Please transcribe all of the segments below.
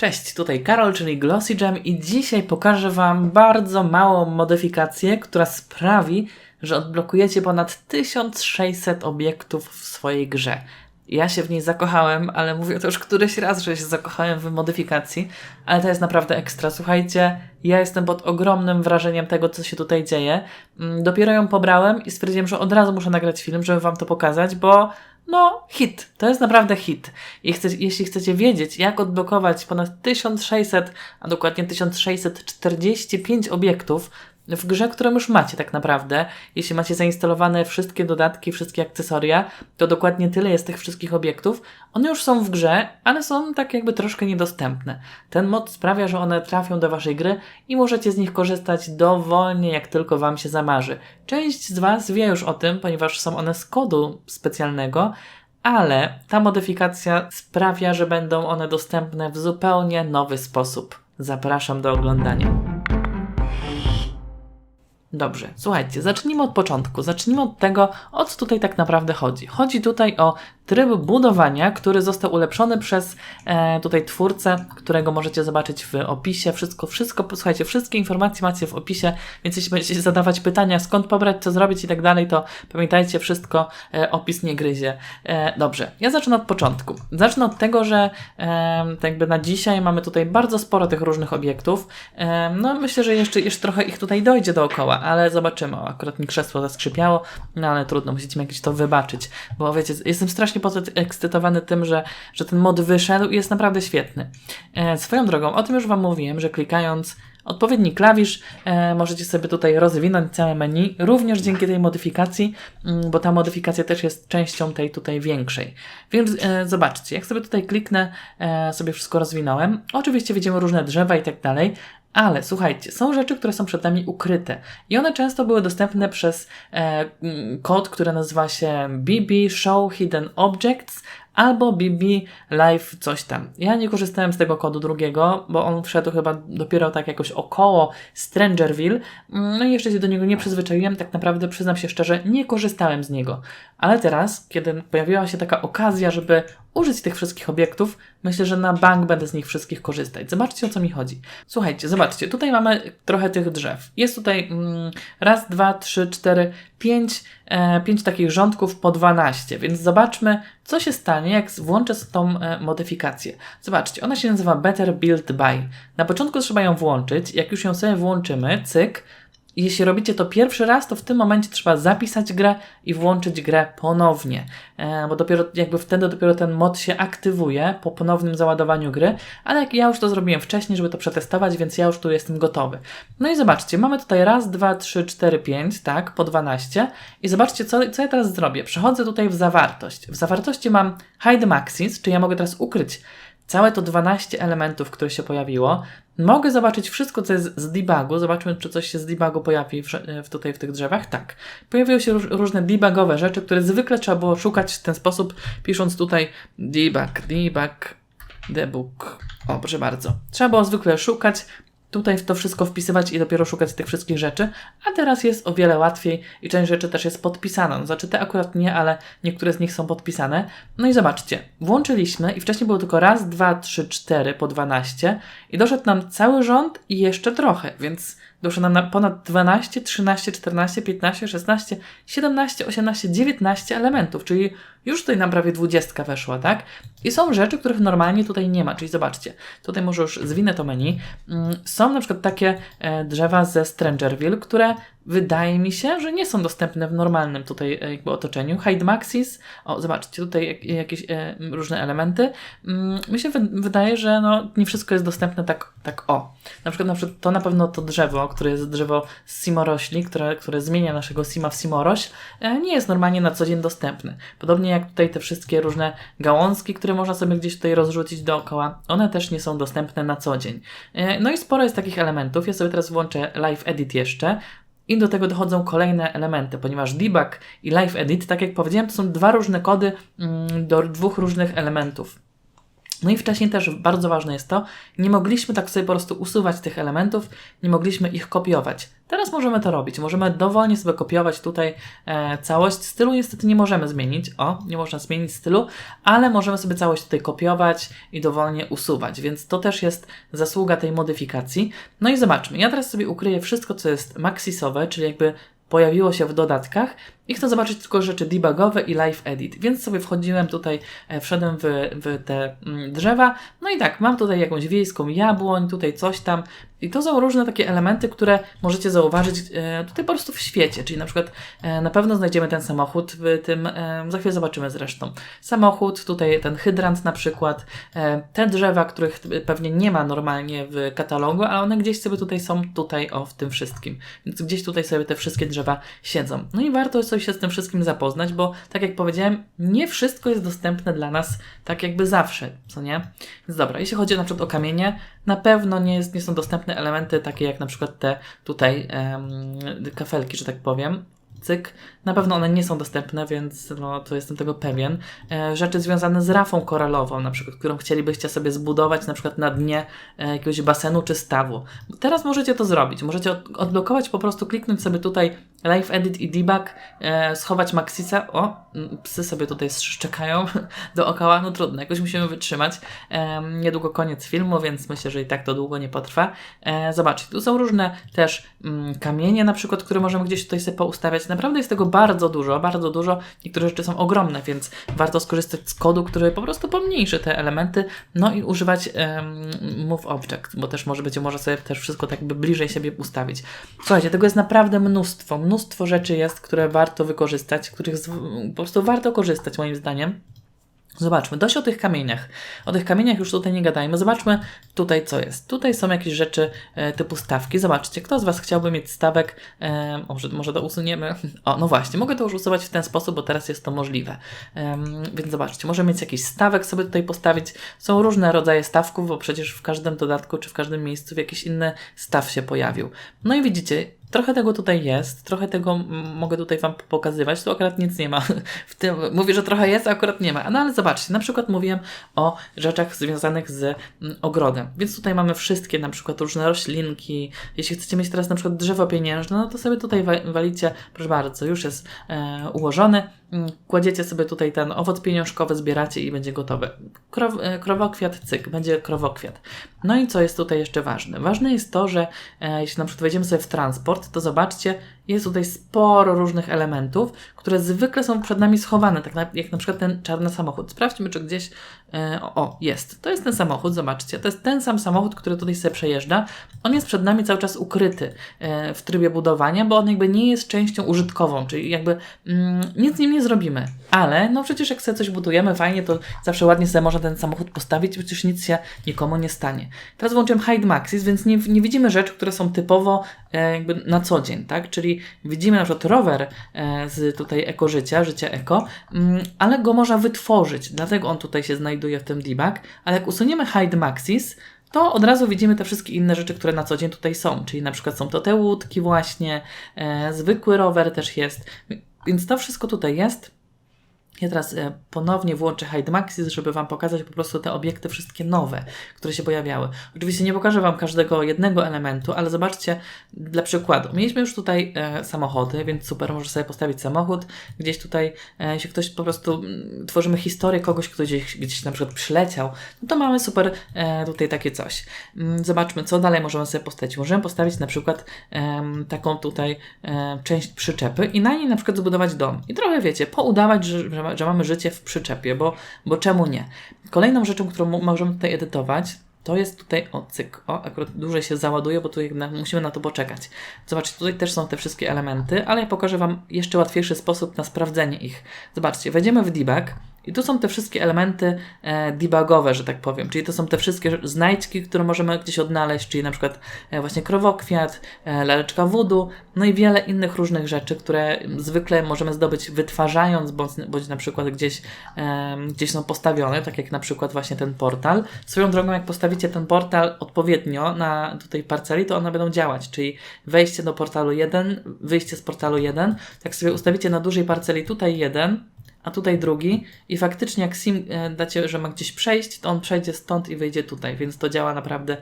Cześć, tutaj Karol, czyli Glossy Jam i dzisiaj pokażę Wam bardzo małą modyfikację, która sprawi, że odblokujecie ponad 1600 obiektów w swojej grze. Ja się w niej zakochałem, ale mówię to już któryś raz, że się zakochałem w modyfikacji, ale to jest naprawdę ekstra. Słuchajcie, ja jestem pod ogromnym wrażeniem tego, co się tutaj dzieje. Mm, Dopiero ją pobrałem i stwierdziłem, że od razu muszę nagrać film, żeby Wam to pokazać, bo no, hit. To jest naprawdę hit. Jeśli chcecie wiedzieć, jak odblokować ponad 1600, a dokładnie 1645 obiektów w grze, którą już macie tak naprawdę, jeśli macie zainstalowane wszystkie dodatki, wszystkie akcesoria, to dokładnie tyle jest tych wszystkich obiektów. One już są w grze, ale są tak jakby troszkę niedostępne. Ten mod sprawia, że one trafią do waszej gry i możecie z nich korzystać dowolnie, jak tylko wam się zamarzy. Część z was wie już o tym, ponieważ są one z kodu specjalnego, ale ta modyfikacja sprawia, że będą one dostępne w zupełnie nowy sposób. Zapraszam do oglądania. Dobrze, słuchajcie, zacznijmy od początku. Zacznijmy od tego, o co tutaj tak naprawdę chodzi. Chodzi tutaj o tryb budowania, który został ulepszony przez e, tutaj twórcę, którego możecie zobaczyć w opisie. Wszystko, wszystko, słuchajcie, wszystkie informacje macie w opisie, więc jeśli będziecie zadawać pytania, skąd pobrać, co zrobić i tak dalej, to pamiętajcie, wszystko e, opis nie gryzie. E, dobrze, ja zacznę od początku. Zacznę od tego, że e, tak jakby na dzisiaj mamy tutaj bardzo sporo tych różnych obiektów. E, no myślę, że jeszcze, jeszcze trochę ich tutaj dojdzie dookoła, ale zobaczymy. Akurat mi krzesło zaskrzypiało, no ale trudno, musicie mi jakieś to wybaczyć, bo wiecie, jestem strasznie podekscytowany tym, że, że ten mod wyszedł i jest naprawdę świetny. E, swoją drogą, o tym już Wam mówiłem, że klikając odpowiedni klawisz e, możecie sobie tutaj rozwinąć całe menu, również dzięki tej modyfikacji, mm, bo ta modyfikacja też jest częścią tej tutaj większej. Więc e, zobaczcie, jak sobie tutaj kliknę, e, sobie wszystko rozwinąłem. Oczywiście widzimy różne drzewa i tak dalej, ale słuchajcie, są rzeczy, które są przed nami ukryte i one często były dostępne przez e, mm, kod, który nazywa się BB Show Hidden Objects albo BB Live coś tam. Ja nie korzystałem z tego kodu drugiego, bo on wszedł chyba dopiero tak jakoś około Strangerville, no i jeszcze się do niego nie przyzwyczaiłem, tak naprawdę przyznam się szczerze, nie korzystałem z niego. Ale teraz, kiedy pojawiła się taka okazja, żeby użyć tych wszystkich obiektów, myślę, że na bank będę z nich wszystkich korzystać. Zobaczcie, o co mi chodzi. Słuchajcie, zobaczcie, tutaj mamy trochę tych drzew. Jest tutaj mm, raz, dwa, trzy, cztery, pięć, e, pięć takich rządków po 12, więc zobaczmy, co się stanie, jak włączę tą e, modyfikację. Zobaczcie, ona się nazywa Better Build By. Na początku trzeba ją włączyć, jak już ją sobie włączymy, cyk, jeśli robicie to pierwszy raz, to w tym momencie trzeba zapisać grę i włączyć grę ponownie, e, bo dopiero jakby wtedy dopiero ten mod się aktywuje po ponownym załadowaniu gry, ale ja już to zrobiłem wcześniej, żeby to przetestować, więc ja już tu jestem gotowy. No i zobaczcie, mamy tutaj raz, dwa, trzy, cztery, pięć, tak, po 12 i zobaczcie, co, co ja teraz zrobię. Przechodzę tutaj w zawartość. W zawartości mam hide maxis, czyli ja mogę teraz ukryć całe to 12 elementów, które się pojawiło. Mogę zobaczyć wszystko, co jest z debugu. Zobaczmy, czy coś się z debugu pojawi w, w tutaj w tych drzewach. Tak. Pojawiły się róż, różne debugowe rzeczy, które zwykle trzeba było szukać w ten sposób, pisząc tutaj debug, debug, debug. O, proszę bardzo. Trzeba było zwykle szukać, tutaj to wszystko wpisywać i dopiero szukać tych wszystkich rzeczy, a teraz jest o wiele łatwiej i część rzeczy też jest podpisana. No, znaczy te akurat nie, ale niektóre z nich są podpisane. No i zobaczcie, włączyliśmy i wcześniej było tylko raz, dwa, trzy, cztery po 12 i doszedł nam cały rząd i jeszcze trochę, więc doszło nam na ponad 12, 13, 14, 15, 16, 17, 18, 19 elementów, czyli już tutaj nam prawie 20 weszła, tak? I są rzeczy, których normalnie tutaj nie ma, czyli zobaczcie, tutaj może już zwinę to menu. Mm, są na przykład takie e, drzewa ze Strangerville, które wydaje mi się, że nie są dostępne w normalnym tutaj e, jakby otoczeniu. Hide Maxis, o zobaczcie, tutaj jakieś e, różne elementy. Mm, mi się wydaje, że no, nie wszystko jest dostępne tak, tak o. Na przykład, na przykład to na pewno to drzewo, które jest drzewo z Simorośli, które, które zmienia naszego Sima w Simoroś, nie jest normalnie na co dzień dostępne. Podobnie jak tutaj te wszystkie różne gałązki, które można sobie gdzieś tutaj rozrzucić dookoła, one też nie są dostępne na co dzień. E, no i sporo jest takich elementów. Ja sobie teraz włączę Live Edit jeszcze. I do tego dochodzą kolejne elementy, ponieważ debug i live edit, tak jak powiedziałem, to są dwa różne kody mm, do dwóch różnych elementów. No i wcześniej też bardzo ważne jest to, nie mogliśmy tak sobie po prostu usuwać tych elementów, nie mogliśmy ich kopiować. Teraz możemy to robić. Możemy dowolnie sobie kopiować tutaj e, całość. Stylu niestety nie możemy zmienić. O, nie można zmienić stylu, ale możemy sobie całość tutaj kopiować i dowolnie usuwać, więc to też jest zasługa tej modyfikacji. No i zobaczmy. Ja teraz sobie ukryję wszystko, co jest maxisowe, czyli jakby pojawiło się w dodatkach i chcę zobaczyć tylko rzeczy debugowe i live edit, więc sobie wchodziłem tutaj, e, wszedłem w, w te mm, drzewa, no i tak, mam tutaj jakąś wiejską jabłoń, tutaj coś tam. I to są różne takie elementy, które możecie zauważyć e, tutaj po prostu w świecie, czyli na przykład e, na pewno znajdziemy ten samochód w tym, za chwilę zobaczymy zresztą, samochód, tutaj ten hydrant na przykład, te drzewa, których pewnie nie ma normalnie w katalogu, ale one gdzieś sobie tutaj są, tutaj o, w tym wszystkim, więc gdzieś tutaj sobie te wszystkie drzewa siedzą. No i warto się z tym wszystkim zapoznać, bo tak jak powiedziałem, nie wszystko jest dostępne dla nas tak jakby zawsze, co nie? Więc dobra, jeśli chodzi na przykład o kamienie, na pewno nie, jest, nie są dostępne elementy takie jak na przykład te tutaj kafelki, że tak powiem, cyk. Na pewno one nie są dostępne, więc no, to jestem tego pewien. E, rzeczy związane z rafą koralową, na przykład, którą chcielibyście sobie zbudować na przykład na dnie e, jakiegoś basenu czy stawu. Teraz możecie to zrobić. Możecie od odblokować, po prostu kliknąć sobie tutaj Live Edit i Debug, e, schować Maxisa. O, psy sobie tutaj szczekają dookoła, no trudno, jakoś musimy wytrzymać. E, niedługo koniec filmu, więc myślę, że i tak to długo nie potrwa. E, zobaczcie, tu są różne też mm, kamienie na przykład, które możemy gdzieś tutaj sobie poustawiać. Naprawdę jest tego bardzo dużo, bardzo dużo. Niektóre rzeczy są ogromne, więc warto skorzystać z kodu, który po prostu pomniejszy te elementy, no i używać um, Move Object, bo też może być, może sobie też wszystko tak by bliżej siebie ustawić. Słuchajcie, tego jest naprawdę mnóstwo, mnóstwo rzeczy jest, które warto wykorzystać, których z, po prostu warto korzystać moim zdaniem. Zobaczmy, dość o tych kamieniach. O tych kamieniach już tutaj nie gadajmy. Zobaczmy tutaj, co jest. Tutaj są jakieś rzeczy e, typu stawki. Zobaczcie, kto z Was chciałby mieć stawek? E, może, może to usuniemy? O, no właśnie, mogę to już usuwać w ten sposób, bo teraz jest to możliwe. E, więc zobaczcie, możemy mieć jakiś stawek sobie tutaj postawić. Są różne rodzaje stawków, bo przecież w każdym dodatku czy w każdym miejscu jakiś inny staw się pojawił. No i widzicie, Trochę tego tutaj jest, trochę tego mogę tutaj Wam pokazywać, tu akurat nic nie ma. W tym, mówię, że trochę jest, a akurat nie ma. No ale zobaczcie, na przykład mówiłem o rzeczach związanych z ogrodem, więc tutaj mamy wszystkie na przykład różne roślinki. Jeśli chcecie mieć teraz na przykład drzewo pieniężne, no to sobie tutaj walicie, proszę bardzo, już jest e, ułożony. Mm, kładziecie sobie tutaj ten owoc pieniążkowy, zbieracie i będzie gotowy. Krow, e, krowokwiat, cyk, będzie krowokwiat. No i co jest tutaj jeszcze ważne? Ważne jest to, że e, jeśli na przykład wejdziemy sobie w transport, to zobaczcie, jest tutaj sporo różnych elementów, które zwykle są przed nami schowane, tak jak na przykład ten czarny samochód. Sprawdźmy, czy gdzieś. E, o, jest. To jest ten samochód, zobaczcie. To jest ten sam samochód, który tutaj sobie przejeżdża. On jest przed nami cały czas ukryty e, w trybie budowania, bo on jakby nie jest częścią użytkową, czyli jakby mm, nic z nim nie zrobimy. Ale no przecież jak sobie coś budujemy fajnie, to zawsze ładnie sobie można ten samochód postawić, przecież nic się nikomu nie stanie. Teraz włączyłem Hide Maxis, więc nie, nie widzimy rzeczy, które są typowo e, jakby na co dzień, tak? Czyli widzimy na przykład rower e, z tutaj ekożycia, życia eko, mm, ale go można wytworzyć, dlatego on tutaj się znajduje w tym debug, ale jak usuniemy hide maxis, to od razu widzimy te wszystkie inne rzeczy, które na co dzień tutaj są, czyli na przykład są to te łódki właśnie, e, zwykły rower też jest, więc to wszystko tutaj jest. Ja teraz e, ponownie włączę Hide Maxis, żeby Wam pokazać po prostu te obiekty wszystkie nowe, które się pojawiały. Oczywiście nie pokażę Wam każdego jednego elementu, ale zobaczcie dla przykładu. Mieliśmy już tutaj e, samochody, więc super, może sobie postawić samochód. Gdzieś tutaj, e, jeśli ktoś po prostu m, mm, tworzymy historię kogoś, kto gdzieś, gdzieś na przykład przyleciał, no to mamy super e, tutaj takie coś. Mm, zobaczmy, co dalej możemy sobie postawić. Możemy postawić na przykład taką tutaj e, część przyczepy i na niej na przykład zbudować dom. I trochę wiecie, poudawać, że, że że mamy życie w przyczepie, bo, bo czemu nie? Kolejną rzeczą, którą możemy tutaj edytować, to jest tutaj o cyk. O, akurat dłużej się załaduje, bo tu musimy na to poczekać. Zobaczcie, tutaj też są te wszystkie elementy, ale ja pokażę Wam jeszcze łatwiejszy sposób na sprawdzenie ich. Zobaczcie, wejdziemy w debug i tu są te wszystkie elementy e, debugowe, że tak powiem, czyli to są te wszystkie znajdźki, które możemy gdzieś odnaleźć, czyli na przykład e, właśnie krowokwiat, e, laleczka wudu, no i wiele innych różnych rzeczy, które zwykle możemy zdobyć wytwarzając, bądź, bądź na przykład gdzieś, e, gdzieś są postawione, tak jak na przykład właśnie ten portal. Swoją drogą, jak postawicie ten portal odpowiednio na tutaj parceli, to one będą działać, czyli wejście do portalu 1, wyjście z portalu 1, jak sobie ustawicie na dużej parceli tutaj 1, a tutaj drugi i faktycznie jak sim e, dacie, że ma gdzieś przejść, to on przejdzie stąd i wyjdzie tutaj, więc to działa naprawdę,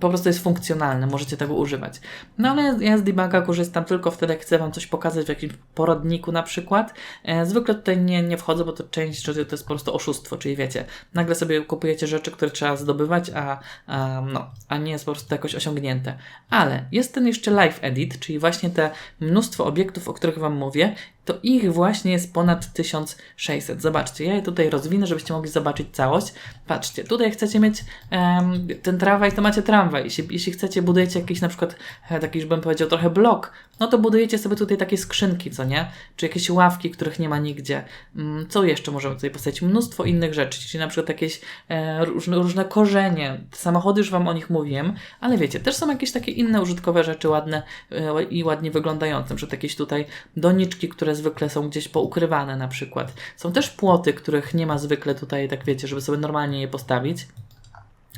po prostu jest funkcjonalne, możecie tego używać. No ale ja z debuga korzystam tylko wtedy, jak chcę Wam coś pokazać w jakimś poradniku na przykład. E, zwykle tutaj nie, nie wchodzę, bo to część rzeczy to jest po prostu oszustwo, czyli wiecie, nagle sobie kupujecie rzeczy, które trzeba zdobywać, a, a, no, a nie jest po prostu jakoś osiągnięte. Ale jest ten jeszcze live edit, czyli właśnie te mnóstwo obiektów, o których Wam mówię to ich właśnie jest ponad 1600. Zobaczcie, ja je tutaj rozwinę, żebyście mogli zobaczyć całość. Patrzcie, tutaj chcecie mieć um, ten tramwaj, to macie tramwaj. Jeśli, jeśli chcecie, budujecie jakiś na przykład, e, taki już bym powiedział, trochę blok, no to budujecie sobie tutaj takie skrzynki, co nie? Czy jakieś ławki, których nie ma nigdzie. Um, co jeszcze możemy tutaj postawić? Mnóstwo innych rzeczy, czyli na przykład jakieś e, różne, różne korzenie. Samochody już Wam o nich mówiłem, ale wiecie, też są jakieś takie inne użytkowe rzeczy ładne e, i ładnie wyglądające. Na przykład jakieś tutaj doniczki, które zwykle są gdzieś poukrywane na przykład. Są też płoty, których nie ma zwykle tutaj, tak wiecie, żeby sobie normalnie je postawić.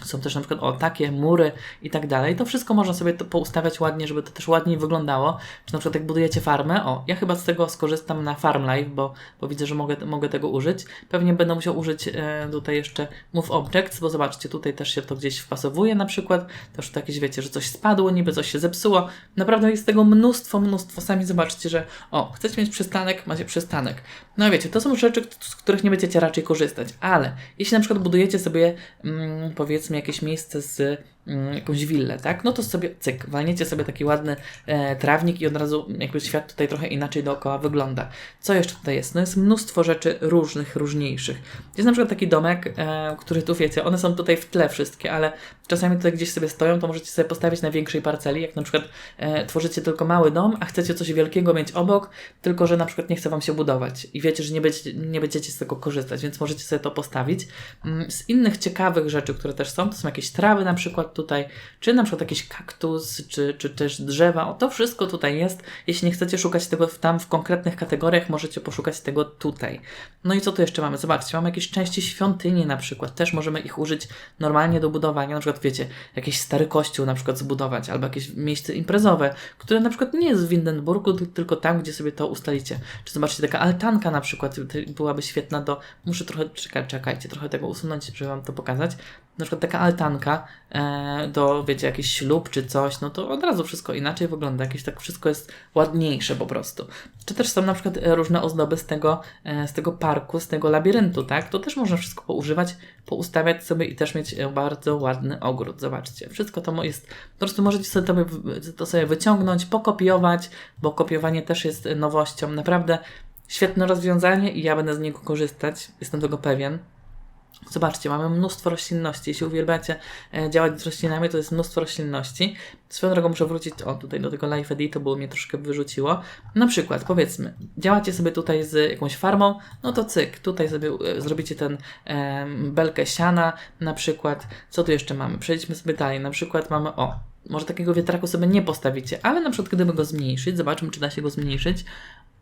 Są też na przykład o takie mury i tak dalej. To wszystko można sobie to poustawiać ładnie, żeby to też ładniej wyglądało. Czy na przykład jak budujecie farmę, o, ja chyba z tego skorzystam na Farm Life, bo, bo widzę, że mogę, mogę tego użyć. Pewnie będę musiał użyć e, tutaj jeszcze Move Objects, bo zobaczcie, tutaj też się to gdzieś wpasowuje na przykład. Też tu jakieś wiecie, że coś spadło, niby coś się zepsuło. Naprawdę jest tego mnóstwo, mnóstwo. Sami zobaczcie, że o, chcecie mieć przystanek, macie przystanek. No wiecie, to są rzeczy, z których nie będziecie raczej korzystać, ale jeśli na przykład budujecie sobie, mm, powiedzmy, jakieś miejsce z jakąś willę, tak? No to sobie, cyk, walniecie sobie taki ładny e, trawnik i od razu jakby świat tutaj trochę inaczej dookoła wygląda. Co jeszcze tutaj jest? No jest mnóstwo rzeczy różnych, różniejszych. Jest na przykład taki domek, e, który tu wiecie, one są tutaj w tle wszystkie, ale czasami tutaj gdzieś sobie stoją, to możecie sobie postawić na większej parceli, jak na przykład e, tworzycie tylko mały dom, a chcecie coś wielkiego mieć obok, tylko że na przykład nie chce Wam się budować i wiecie, że nie będziecie, nie będziecie z tego korzystać, więc możecie sobie to postawić. Mm, z innych ciekawych rzeczy, które też są, to są jakieś trawy na przykład, tutaj, czy na przykład jakiś kaktus, czy, czy też drzewa. O, to wszystko tutaj jest. Jeśli nie chcecie szukać tego tam w konkretnych kategoriach, możecie poszukać tego tutaj. No i co tu jeszcze mamy? Zobaczcie, mamy jakieś części świątyni na przykład. Też możemy ich użyć normalnie do budowania. Na przykład, wiecie, jakiś stary kościół na przykład zbudować, albo jakieś miejsce imprezowe, które na przykład nie jest w Windenburgu, tylko tam, gdzie sobie to ustalicie. Czy zobaczcie, taka altanka na przykład byłaby świetna do... Muszę trochę, czekaj, czekajcie, trochę tego usunąć, żeby Wam to pokazać na przykład taka altanka do, wiecie, jakiś ślub czy coś, no to od razu wszystko inaczej wygląda, jakieś tak wszystko jest ładniejsze po prostu. Czy też są na przykład e, różne ozdoby z tego, e, z tego parku, z tego labiryntu, tak? To też można wszystko poużywać, poustawiać sobie i też mieć e, bardzo ładny ogród. Zobaczcie, wszystko to jest, po prostu możecie sobie to, to sobie wyciągnąć, pokopiować, bo kopiowanie też jest nowością. Naprawdę świetne rozwiązanie i ja będę z niego korzystać, jestem tego pewien. Zobaczcie, mamy mnóstwo roślinności. Jeśli uwielbiacie e, działać z roślinami, to jest mnóstwo roślinności. Swoją drogą muszę wrócić o, tutaj do tego live editu, bo mnie troszkę wyrzuciło. Na przykład, powiedzmy, działacie sobie tutaj z jakąś farmą, no to cyk, tutaj sobie e, zrobicie ten e, belkę siana, na przykład. Co tu jeszcze mamy? Przejdźmy sobie dalej. Na przykład mamy, o, może takiego wiatraku sobie nie postawicie, ale na przykład gdyby go zmniejszyć, zobaczmy, czy da się go zmniejszyć.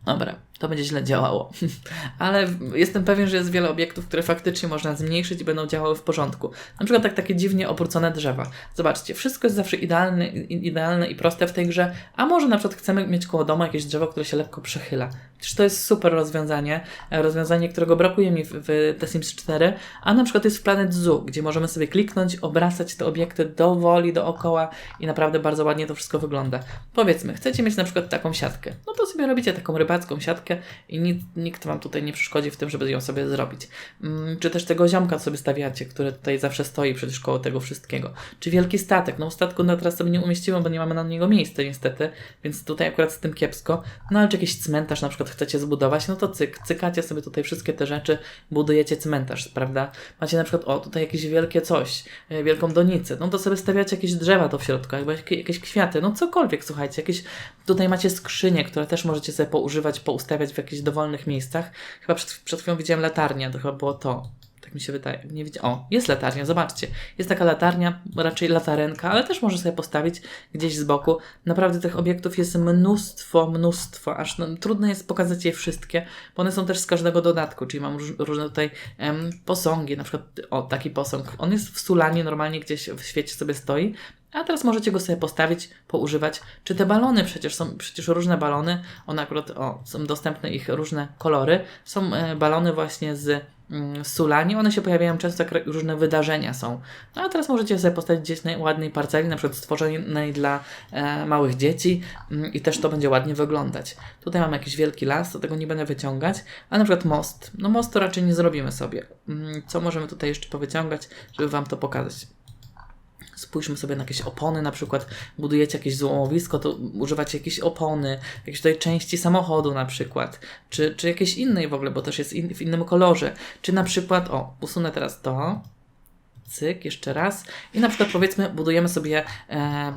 Dobra, to będzie źle działało. Ale jestem pewien, że jest wiele obiektów, które faktycznie można zmniejszyć i będą działały w porządku. Na przykład tak, takie dziwnie obrócone drzewa. Zobaczcie, wszystko jest zawsze idealne, idealne i proste w tej grze, a może na przykład chcemy mieć koło domu jakieś drzewo, które się lekko przechyla. Przecież to jest super rozwiązanie, e, rozwiązanie, którego brakuje mi w, w The Sims 4, a na przykład jest w Planet Zoo, gdzie możemy sobie kliknąć, obracać te obiekty dowoli, dookoła i naprawdę bardzo ładnie to wszystko wygląda. Powiedzmy, chcecie mieć na przykład taką siatkę, no to sobie robicie taką rybacką siatkę i nikt, nikt Wam tutaj nie przeszkodzi w tym, żeby ją sobie zrobić. Mm, czy też tego ziomka sobie stawiacie, który tutaj zawsze stoi przecież koło tego wszystkiego. Czy wielki statek, no statku na teraz sobie nie umieściłem, bo nie mamy na niego miejsca niestety, więc tutaj akurat z tym kiepsko, no ale czy jakiś cmentarz na przykład chcecie zbudować, no to cyk, cykacie sobie tutaj wszystkie te rzeczy, budujecie cmentarz, prawda? Macie na przykład, o, tutaj jakieś wielkie coś, e, wielką donicę, no to sobie stawiacie jakieś drzewa to w środku, albo jakieś kwiaty, no cokolwiek, słuchajcie, jakieś, tutaj macie skrzynie, które też możecie sobie poużywać, poustawiać w jakichś dowolnych miejscach. Chyba przed, przed chwilą widziałem latarnię, to chyba było to. Tak mi się wydaje. Nie widzę. O, jest latarnia, zobaczcie. Jest taka latarnia, raczej latarenka, ale też można sobie postawić gdzieś z boku. Naprawdę tych obiektów jest mnóstwo, mnóstwo, aż no, trudno jest pokazać je wszystkie, bo one są też z każdego dodatku, czyli mam różne tutaj em, posągi, na przykład o, taki posąg. On jest w Sulanie, normalnie gdzieś w świecie sobie stoi, A teraz możecie go sobie postawić, poużywać. Czy te balony, przecież są przecież różne balony, one akurat, o, są dostępne ich różne kolory. Są e, balony właśnie z mm, Sulani, one się pojawiają często, jak różne wydarzenia są. No a teraz możecie sobie postawić gdzieś na ładnej parceli, na przykład stworzonej dla e, małych dzieci mm, i też to będzie ładnie wyglądać. Tutaj mam jakiś wielki las, do tego nie będę wyciągać, a na przykład most. No most to raczej nie zrobimy sobie. Mm, co możemy tutaj jeszcze powyciągać, żeby Wam to pokazać? Spójrzmy sobie na jakieś opony, na przykład budujecie jakieś złomowisko, to używacie jakieś opony, jakieś tutaj części samochodu na przykład, czy, czy jakiejś innej w ogóle, bo też jest in, w innym kolorze. Czy na przykład, o, usunę teraz to, cyk, jeszcze raz. I na przykład powiedzmy, budujemy sobie, e,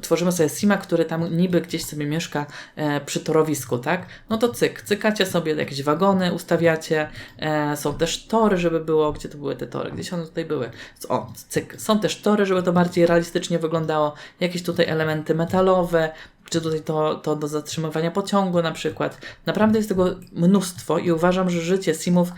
tworzymy sobie sima, który tam niby gdzieś sobie mieszka e, przy torowisku, tak? No to cyk, cykacie sobie jakieś wagony, ustawiacie. E, są też tory, żeby było, gdzie to były te tory? Gdzieś one tutaj były? O, cyk. Są też tory, żeby to bardziej realistycznie wyglądało. Jakieś tutaj elementy metalowe, czy tutaj to, to do zatrzymywania pociągu na przykład. Naprawdę jest tego mnóstwo i uważam, że życie simów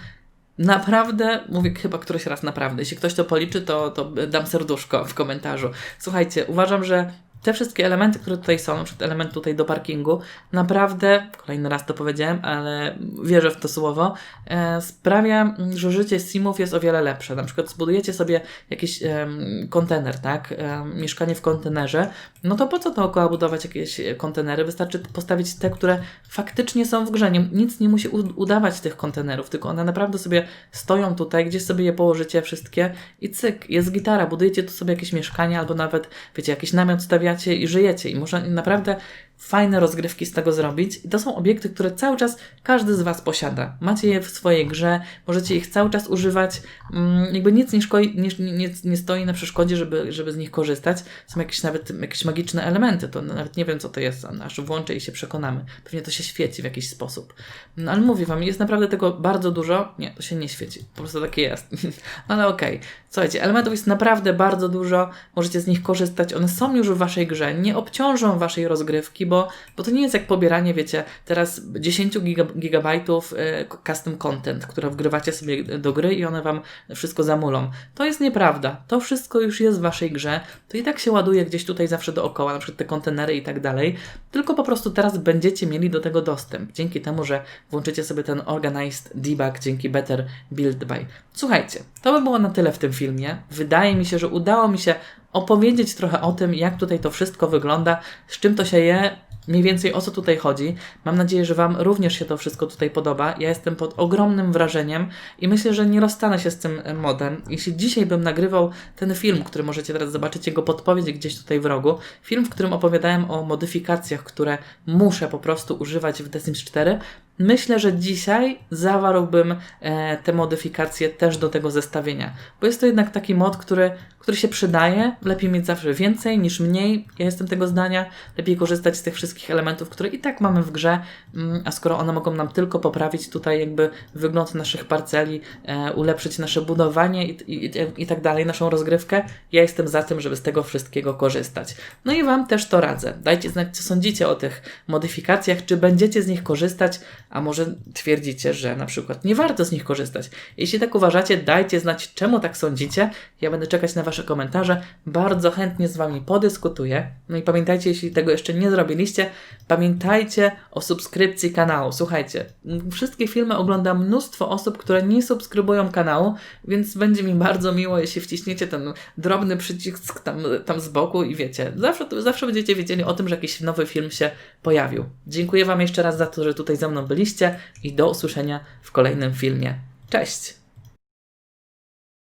Naprawdę, mówię chyba któryś raz naprawdę. Jeśli ktoś to policzy, to, to dam serduszko w komentarzu. Słuchajcie, uważam, że te wszystkie elementy, które tutaj są, na przykład element tutaj do parkingu, naprawdę, kolejny raz to powiedziałem, ale wierzę w to słowo, e, sprawia, że życie simów jest o wiele lepsze. Na przykład zbudujecie sobie jakiś e, kontener, tak, e, mieszkanie w kontenerze, no to po co dookoła budować jakieś kontenery? Wystarczy postawić te, które faktycznie są w grze. Nie, nic nie musi udawać tych kontenerów, tylko one naprawdę sobie stoją tutaj, gdzieś sobie je położycie wszystkie i cyk, jest gitara, budujecie tu sobie jakieś mieszkanie albo nawet, wiecie, jakiś namiot stawiacie, i żyjecie. I można naprawdę fajne rozgrywki z tego zrobić. I to są obiekty, które cały czas każdy z Was posiada. Macie je w swojej grze, możecie ich cały czas używać. Mm, jakby nic nie, szkoi, nie, nie, nie, stoi na przeszkodzie, żeby, żeby z nich korzystać. Są jakieś nawet jakieś magiczne elementy, to nawet nie wiem co to jest, aż włączę i się przekonamy. Pewnie to się świeci w jakiś sposób. No ale mówię Wam, jest naprawdę tego bardzo dużo. Nie, to się nie świeci, po prostu takie jest. ale okej. Okay. Słuchajcie, elementów jest naprawdę bardzo dużo, możecie z nich korzystać, one są już w Waszej grze, nie obciążą Waszej rozgrywki, bo, bo to nie jest jak pobieranie, wiecie, teraz 10 giga, gigabajtów e, custom content, które wgrywacie sobie do gry i one wam wszystko zamulą. To jest nieprawda. To wszystko już jest w waszej grze. To i tak się ładuje gdzieś tutaj zawsze dookoła, na przykład te kontenery i tak dalej. Tylko po prostu teraz będziecie mieli do tego dostęp. Dzięki temu, że włączycie sobie ten Organized Debug dzięki Better Build By. Słuchajcie, to by było na tyle w tym filmie. Wydaje mi się, że udało mi się opowiedzieć trochę o tym, jak tutaj to wszystko wygląda, z czym to się je, mniej więcej o co tutaj chodzi. Mam nadzieję, że Wam również się to wszystko tutaj podoba. Ja jestem pod ogromnym wrażeniem i myślę, że nie rozstanę się z tym modem. Jeśli dzisiaj bym nagrywał ten film, który możecie teraz zobaczyć, jego podpowiedź gdzieś tutaj w rogu, film, w którym opowiadałem o modyfikacjach, które muszę po prostu używać w The Sims 4, Myślę, że dzisiaj zawarłbym e, te modyfikacje też do tego zestawienia, bo jest to jednak taki mod, który, który się przydaje. Lepiej mieć zawsze więcej niż mniej. Ja jestem tego zdania. Lepiej korzystać z tych wszystkich elementów, które i tak mamy w grze, mm, a skoro one mogą nam tylko poprawić tutaj jakby wygląd naszych parceli, e, ulepszyć nasze budowanie i, i, i tak dalej, naszą rozgrywkę, ja jestem za tym, żeby z tego wszystkiego korzystać. No i Wam też to radzę. Dajcie znać, co sądzicie o tych modyfikacjach, czy będziecie z nich korzystać a może twierdzicie, że na przykład nie warto z nich korzystać. Jeśli tak uważacie, dajcie znać, czemu tak sądzicie. Ja będę czekać na Wasze komentarze. Bardzo chętnie z Wami podyskutuję. No i pamiętajcie, jeśli tego jeszcze nie zrobiliście, pamiętajcie o subskrypcji kanału. Słuchajcie, wszystkie filmy ogląda mnóstwo osób, które nie subskrybują kanału, więc będzie mi bardzo miło, jeśli wciśniecie ten drobny przycisk tam, tam z boku i wiecie, zawsze, zawsze będziecie wiedzieli o tym, że jakiś nowy film się pojawił. Dziękuję Wam jeszcze raz za to, że tutaj ze mną byliście i do usłyszenia w kolejnym filmie. Cześć!